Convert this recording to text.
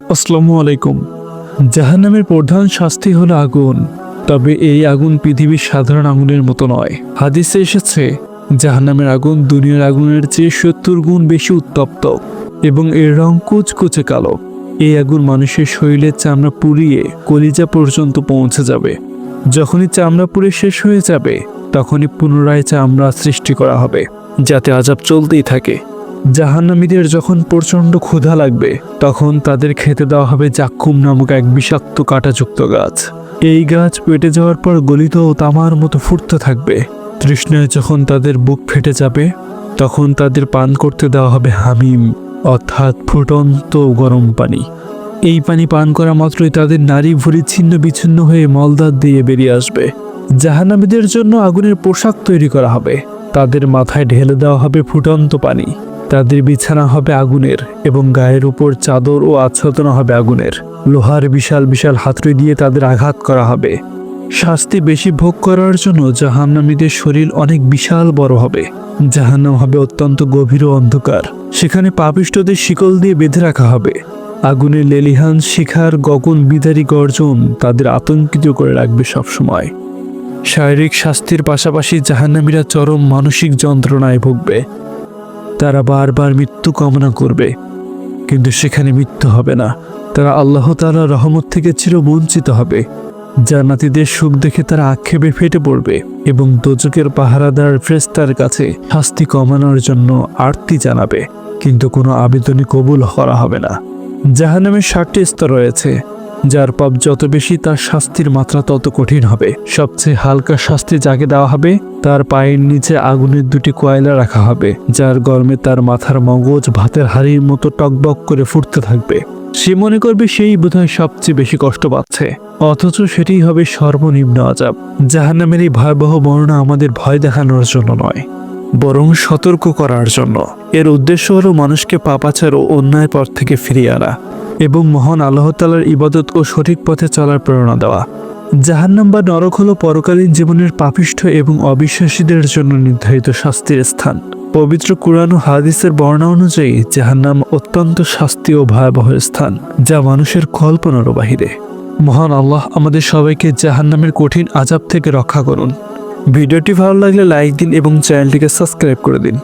আসসালামু আলাইকুম। জাহান্নামের প্রধান শাস্তি হলো আগুন, তবে এই আগুন পৃথিবীর সাধারণ আগুনের মতো নয়। হাদিসে এসেছে, জাহান্নামের আগুন দুনিয়ার আগুনের চেয়ে সত্তর গুণ বেশি উত্তপ্ত, এবং এর রং কুচকুচে কালো। এই আগুন মানুষের শরীরের চামড়া পুড়িয়ে কলিজা পর্যন্ত পৌঁছে যাবে। যখনই চামড়া পুড়ে শেষ হয়ে যাবে, তখনই পুনরায় চামড়া সৃষ্টি করা হবে, যাতে আজাব চলতেই থাকে। জাহান্নামীদের যখন প্রচণ্ড ক্ষুধা লাগবে, তখন তাদের খেতে দেওয়া হবে জাক্কুম নামক এক বিষাক্ত কাঁটাযুক্ত গাছ। এই গাছ পেটে যাওয়ার পর গলিত ও তামার মতো ফুটতে থাকবে। তৃষ্ণায় যখন তাদের বুক ফেটে যাবে, তখন তাদের পান করতে দেওয়া হবে হামিম, অর্থাৎ ফুটন্ত গরম পানি। এই পানি পান করা মাত্রই তাদের নারী ভুড়ি ছিন্ন বিচ্ছিন্ন হয়ে মলদার দিয়ে বেরিয়ে আসবে। জাহান্নামীদের জন্য আগুনের পোশাক তৈরি করা হবে। তাদের মাথায় ঢেলে দেওয়া হবে ফুটন্ত পানি। তাদের বিছানা হবে আগুনের এবং গায়ের উপর চাদর ও আচ্ছাদনা হবে আগুনের। লোহার বিশাল বিশাল হাতুড়ি দিয়ে তাদের আঘাত করা হবে। শাস্তি বেশি ভোগ করার জন্য জাহান্নামীদের শরীর অনেক বিশাল বড় হবে। জাহান্নাম হবে অত্যন্ত গভীর ও অন্ধকার। সেখানে পাপিষ্টদের শিকল দিয়ে বেঁধে রাখা হবে। আগুনের লেলিহান, শিখার, গগন, বিদারী গর্জন তাদের আতঙ্কিত করে রাখবে সবসময়। শারীরিক শাস্তির পাশাপাশি জাহান্নামীরা চরম মানসিক যন্ত্রণায় ভুগবে। তারা বারবার মৃত্যু কামনা করবে। কিন্তু সেখানে মৃত্যু হবে না। তারা আল্লাহ তাআলা রহমত থেকে চির বঞ্চিত হবে। জান্নাতীদের সুখ দেখে তারা আক্ষেপে ফেটে পড়বে এবং দোজকের পাহারাদার ফ্রেস্তার কাছে শাস্তি কমানোর জন্য আরতি জানাবে। কিন্তু কোনো আবেদনই কবুল করা হবে না। জাহান্নামের ষাটটি স্তর রয়েছে, যার পাপ যত বেশি তার শাস্তির মাত্রা তত কঠিন হবে। সবচেয়ে হালকা শাস্তি যাকে দেওয়া হবে তার পায়ের নিচে আগুনের দুটি কয়লা রাখা হবে, যার গরমে তার মাথার মগজ ভাতের হাড়ির মতো টকবক করে ফুটতে থাকবে। সে মনে করবে সেই বোধহয় সবচেয়ে বেশি কষ্ট পাচ্ছে। অথচ সেটি হবে সর্বনিম্ন আজাব। জাহান্নামের এই ভয়াবহ বর্ণনা আমাদের ভয় দেখানোর জন্য নয়, বরং সতর্ক করার জন্য। এর উদ্দেশ্য হলো মানুষকে পাপাচার ও অন্যায় পথ থেকে ফিরিয়ে আনা এবং মহান আল্লাহ তালার ইবাদত ও সঠিক পথে চলার প্রেরণা দেওয়া। জাহান্নাম বা নরক হল পরকালীন জীবনের পাপিষ্ঠ এবং অবিশ্বাসীদের জন্য নির্ধারিত শাস্তির স্থান। পবিত্র কুরআন ও হাদিসের বর্ণনা অনুযায়ী জাহান্নাম অত্যন্ত শাস্তি ও ভয়াবহ স্থান, যা মানুষের কল্পনারও বাহিরে। মহান আল্লাহ আমাদের সবাইকে জাহান্নামের কঠিন আজাব থেকে রক্ষা করুন। ভিডিওটি ভালো লাগলে লাইক দিন এবং চ্যানেলটিকে সাবস্ক্রাইব করে দিন।